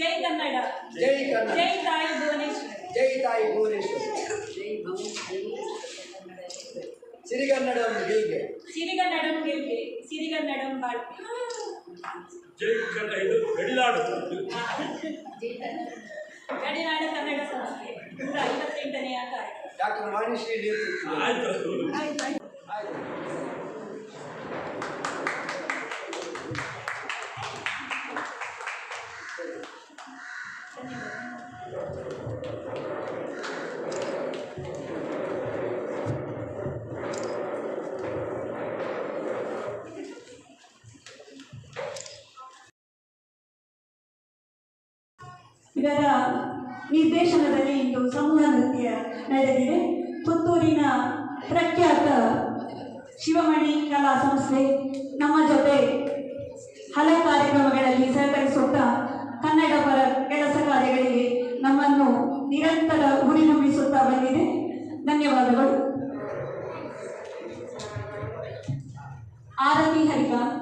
ಜೈ ಕನ್ನಡ. ಜೈ ಕನ್ನಡ. ಜೈ ತಾಯಿ ಭುವನೇಶ್ವರಿ. ಜೈ ತಾಯಿ ಭುವನೇಶ್ವರಿ. ಜೈ ಭುವನೇಶ್ವರಿ. ಸಿರಿಗನ್ನಡಂ ಗೆಲ್ಗೆ. ಸಿರಿಗನ್ನಡಂ ಗೆಲ್ಗೆ ಸಿರಿಗನ್ನಡಂ ಬಾಳ್ಗೆ. ಜೈ ಕನ್ನಡ ಇದು ಗಡಿನಾಡು ಗಡಿನಾಡ ಕನ್ನಡ ಸಂಸ್ಥೆ. ನೂರ ಐವತ್ತೆಂಟನೆಯ ಕಾರ್ಯ. ಡಾಕ್ಟರ್ ಮಾನಿಶ್ರೀ ನೇತೃತ್ವ ಆಯ್ತು ಆಯ್ತು. ಇದರ ನಿರ್ದೇಶನದಲ್ಲಿ ಇಂದು ಸಮೂಹ ನೃತ್ಯ ನಡೆದಿದೆ. ಪುತ್ತೂರಿನ ಪ್ರಖ್ಯಾತ ಶಿವಮಣಿ ಕಲಾ ಸಂಸ್ಥೆ ನಮ್ಮ ಜೊತೆ ಹಲವು ಕಾರ್ಯಕ್ರಮಗಳಲ್ಲಿ ಸಹಕರಿಸುತ್ತಾ ಕನ್ನಡ ಪರ ಕೆಲಸ ಕಾರ್ಯಗಳಿಗೆ ನಮ್ಮನ್ನು ನಿರಂತರ ಹುರಿದುಂಬಿಸುತ್ತಾ ಬಂದಿದೆ. ಧನ್ಯವಾದಗಳು. ಆರತಿ ಹರಿಕ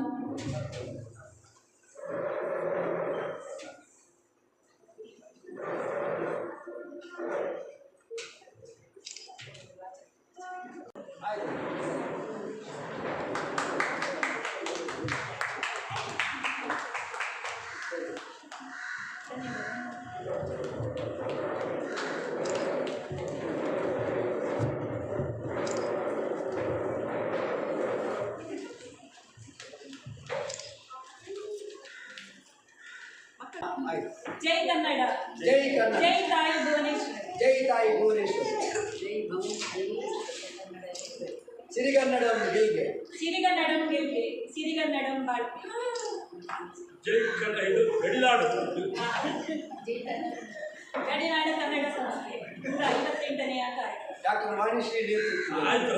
ಜೈ ಕನ್ನಡ ಜೈ ಕನ್ನಡ ಜೈ ತಾಯಿ ಭುವನೇಶ್ವರಿ ಜೈ ತಾಯಿ ಭುವನೇಶ್ವರಿ ಸಿರಿಗನ್ನಡಂ ಹೀಗೆ? ಸಿರಿಗನ್ನಡಂ ಗೆಲ್ಗೆ ಸಿರಿಗನ್ನಡಂ ಬಾಳ್ಕೆ ಜೈ ಕನ್ನಡ ಇದು ಗಡಿನಾಡು ಗಡಿನಾಡ ಕನ್ನಡ. ಸಂಸ್ಥೆ ನೂರ ಐವತ್ತೆಂಟನೆಯ ಕಾರ್ಯ. ಡಾಕ್ಟರ್ ಮಾನಿಶ್ರೀ ನೇತೃತ್ವ ಆಯ್ತು.